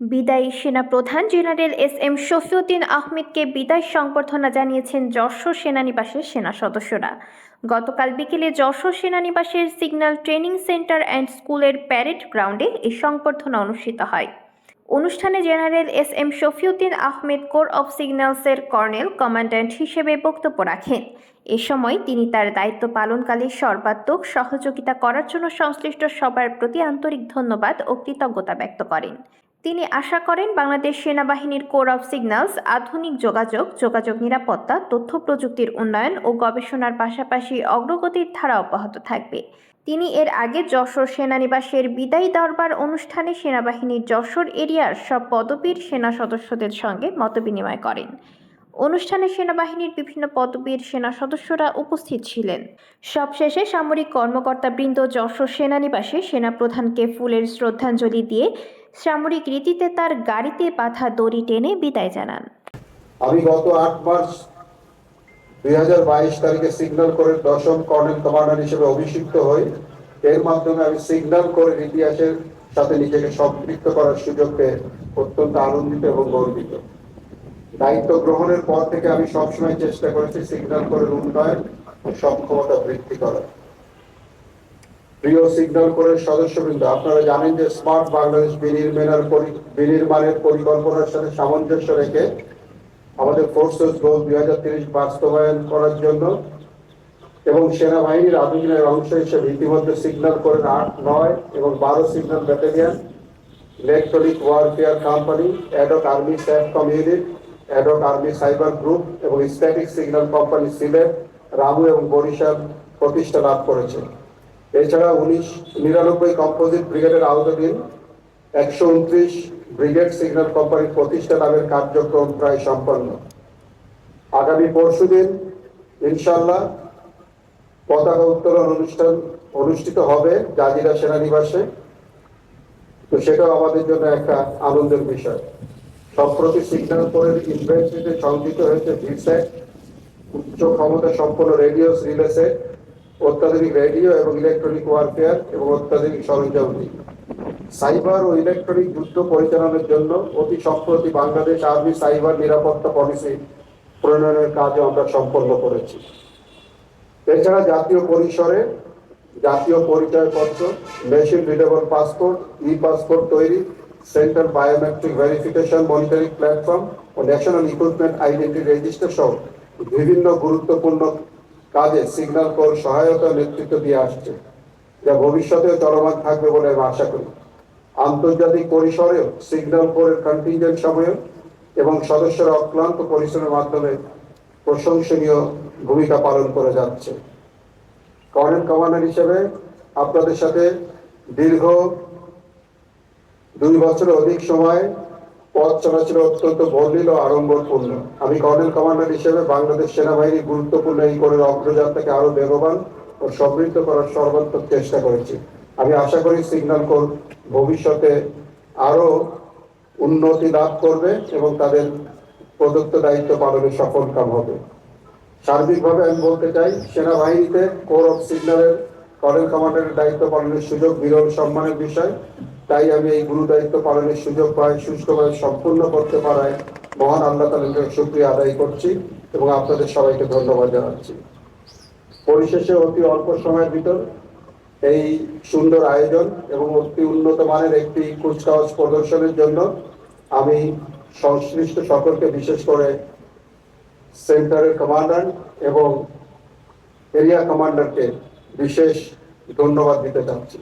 বিদায়ী সেনা প্রধান জেনারেল এস এম শফিউদ্দিন আহমেদকে বিদায় সংবর্ধনা জানিয়েছেন যশোর সেনানিবাসের সেনা সদস্যরা। গতকাল বিকেলে যশোর সেনানিবাসের সিগন্যাল ট্রেনিং সেন্টার অ্যান্ড স্কুলের প্যারেড গ্রাউন্ডে এই সংবর্ধনা অনুষ্ঠিত হয়। অনুষ্ঠানে general S M Shafiuddin Ahmed corps of সিগন্যালসের colonel, commandant হিসেবে বক্তব্য রাখেন। এ সময় তিনি তার দায়িত্ব পালনকালে সর্বাত্মক সহযোগিতা করার জন্য সংশ্লিষ্ট সবার প্রতি আন্তরিক ধন্যবাদ ও কৃতজ্ঞতা ব্যক্ত করেন। তিনি আশা করেন বাংলাদেশ সেনাবাহিনীর কোর অফ সিগন্যালস, আধুনিক যোগাযোগ যোগাযোগ নিরাপত্তা, তথ্য প্রযুক্তির উন্নয়ন ও গবেষণার পাশাপাশি অগ্রগতির ধারা অব্যাহত থাকবে। তিনি এর আগে যশোর সেনানিবাসের বিদায়ী দরবার অনুষ্ঠানে সেনাবাহিনীর যশোর এরিয়ার সব পদবীর সেনা সদস্যদের সঙ্গে মতবিনিময় করেন। অনুষ্ঠানে সেনাবাহিনীর বিভিন্ন পদবীর সেনা সদস্যরা উপস্থিত ছিলেন। সবশেষে সামরিক কর্মকর্তাবৃন্দ যশোর সেনানিবাসে সেনাপ্রধানকে ফুলের শ্রদ্ধাঞ্জলি দিয়ে সামরিক রীতিতে তার গাড়িতে বাঁধা দড়ি টেনে বিদায় জানান। আমি গত আট মার্চ দুই তারিখে সিগন্যাল করে দশম কর্নেল কমান্ডার হিসেবে অভিষিক্ত হই। এর মাধ্যমে আমি সিগন্যাল করে ইতিহাসের সাথে নিজেকে সম্পৃক্ত করার সুযোগ পেয়ে অত্যন্ত আনন্দিত এবং গর্বিত। দায়িত্ব গ্রহণের পর থেকে আমি সবসময় চেষ্টা করেছি সিগন্যাল করে উন্নয়ন ও সক্ষমতা বৃদ্ধি করা প্রিয় সিগন্যাল কোরের সদস্যবৃন্দ, আপনারা জানেন যে স্মার্ট বাংলাদেশ বিনির্মাণের বিনির্মাণের পরিকল্পনার সাথে সামঞ্জস্য রেখে আমাদের ফোর্সেস গোল দুই হাজার তিরিশ বাস্তবায়ন করার জন্য এবং সেনাবাহিনীর আধুনিকের অংশ হিসেবে ইতিমধ্যে সিগন্যাল করেন আট, নয় এবং বারো signal battalion electronic warfare company ad hoc army SATCOM unit ad hoc army cyber group এবং static signal company Sylhet Ramu এবং বরিশাল প্রতিষ্ঠা লাভ করেছে। এছাড়া উনিশ নিরানব্বই কম্পোজিট ব্রিগেডের আওতাধীন একশো উনত্রিশ ব্রিগেড সিগন্যাল কোম্পানির প্রতিষ্ঠা লাভের কার্যক্রম প্রায় সম্পন্ন। আগামী পরশুদিন ইনশাল্লাহ পতাকা উত্তোলন অনুষ্ঠান অনুষ্ঠিত হবে জাজিরা সেনানিবাসে। তো সেটাও আমাদের জন্য একটা আনন্দের বিষয়। সম্প্রতি সিগন্যাল কোরের ইনভেন্টরিতে সংযুক্ত হয়েছে ভিসেট উচ্চ ক্ষমতা সম্পন্ন রেডিও রিলে সেট। অত্যাধুনিক রেডিও এবং ইলেকট্রনিক ওয়ারফেয়ার এবং অত্যাধুনিক সরঞ্জাম সাইবার ও ইলেকট্রনিক যুদ্ধ পরিচালনার জন্য অতি সম্প্রতি বাংলাদেশ আর্মি সাইবার নিরাপত্তা পলিসি প্রণয়নের কাজও আমরা সম্পন্ন করেছি। এছাড়া জাতীয় পরিসরে জাতীয় পরিচয়পত্র, machine readable passport E passport তৈরি central biometric verification monitoring platform ও ন্যাশনাল ইকুইপমেন্ট আইডেন্টি রেজিস্টার সহ বিভিন্ন গুরুত্বপূর্ণ কাজে সিগন্যাল কোর সহায়তা নেতৃত্ব দিয়ে আসছে, যা ভবিষ্যতেও চলমান থাকবে বলে আমি আশা করি। আন্তর্জাতিক পরিসরেও সিগন্যাল কোরের কন্টিনজেন্ট সময়ে এবং সদস্যরা অক্লান্ত পরিশ্রমের মাধ্যমে প্রশংসনীয় ভূমিকা পালন করে যাচ্ছে। কর্নেল কমান্ডার হিসেবে আপনাদের সাথে দীর্ঘ দুই বছরের অধিক সময় পথ চলাচল অত্যন্ত বর্ণিল ও আড়ম্বরপূর্ণ। আমি কর্নেল কমান্ডার হিসেবে বাংলাদেশ সেনাবাহিনীর গুরুত্বপূর্ণ এই করে অগ্রযাত্রাকে আরও বেগবান ও সমৃদ্ধ করার সর্বাত্মক চেষ্টা করেছি। আমি আশা করি সিগন্যাল কোর ভবিষ্যতে আরও উন্নতি লাভ করবে এবং তাদের প্রদত্ত দায়িত্ব পালনে সফল কাম হবে। সার্বিকভাবে আমি বলতে চাই, সেনাবাহিনীতে কোর অফ সিগন্যালের কর্নেল কমান্ডারের দায়িত্ব পালনের সুযোগ বিরল সম্মানের বিষয়। তাই আমি এই গুরু দায়িত্ব পালনের সুযোগ পাই, সুষ্ঠুভাবে সম্পূর্ণ করতে পারায় মহান আল্লাহ তালের সুক্রিয়া আদায় করছি এবং আপনাদের সবাইকে ধন্যবাদ জানাচ্ছি। পরিশেষে অতি অল্প সময়ের ভিতর এই সুন্দর আয়োজন এবং অতি উন্নত মানের একটি কুচকাওয়াজ প্রদর্শনের জন্য আমি সংশ্লিষ্ট সকলকে বিশেষ করে সেন্টারের কমান্ডার এবং এরিয়া কমান্ডারকে বিশেষ ধন্যবাদ দিতে চাচ্ছি।